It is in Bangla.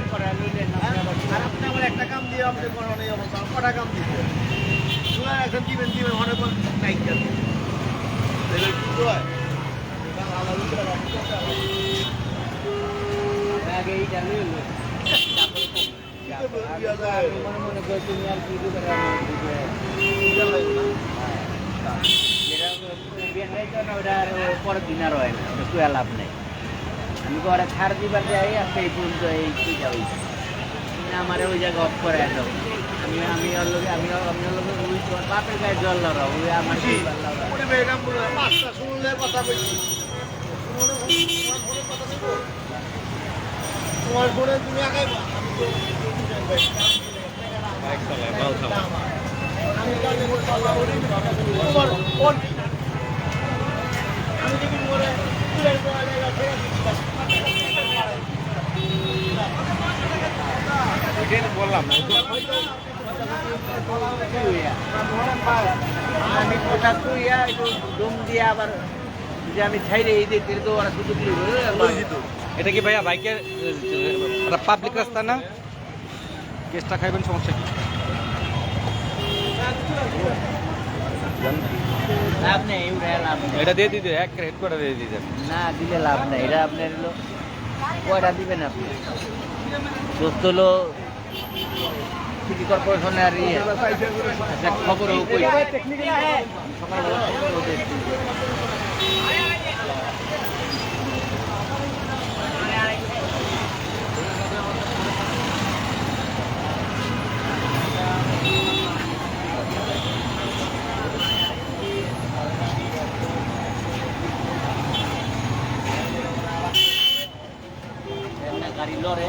আর আপনি আমার একটা কাম দিয়ে আপনি কোনো নেই অবস্থা কটা কাম দিতে শুনে এখন দিবেন দিবেন অনেক নাই কেন? দেখবেন কি হয় আগে মনে করে তুমি আর কি করে পরের দিন আর হয় না। কুয়া লাভ নেই। ওরা ছাড় দিবার যাই আজকে এই পর্যন্ত এই পূজা হয়েছে আমার ওই জায়গা অফ করে একদম আমি আমি ওর লোকে আমি আমি ওর লোকে ওই তোমার বাপের গায়ে জল লড়া ওই আমার। কি শুনলে কথা তোমার আমি বাইক চালায় মাল খাওয়া আমি জানি ওর আল্লাহ ওরে তোমার ফোন আমি দেখি মরে তুলে দেওয়া জায়গা আমি একটু দম দিয়ে আবার যে আমি ছাইরে এই সুযোগ এটা কি ভাইয়া বাইকের পাবলিক রাস্তা না? কেসটা খাইবেন সমস্যা কি? লাভ নেই লাভ নেই। এটা দিয়ে দিতে এক হেড করে দিয়ে দিতে। না দিলে লাভ নেই এটা আপনার হলো কয়টা দিবেন আপনি? দোস্ত হলো সিটি কর্পোরেশনে আর ইয়ে একটা গাড়ি লড়ে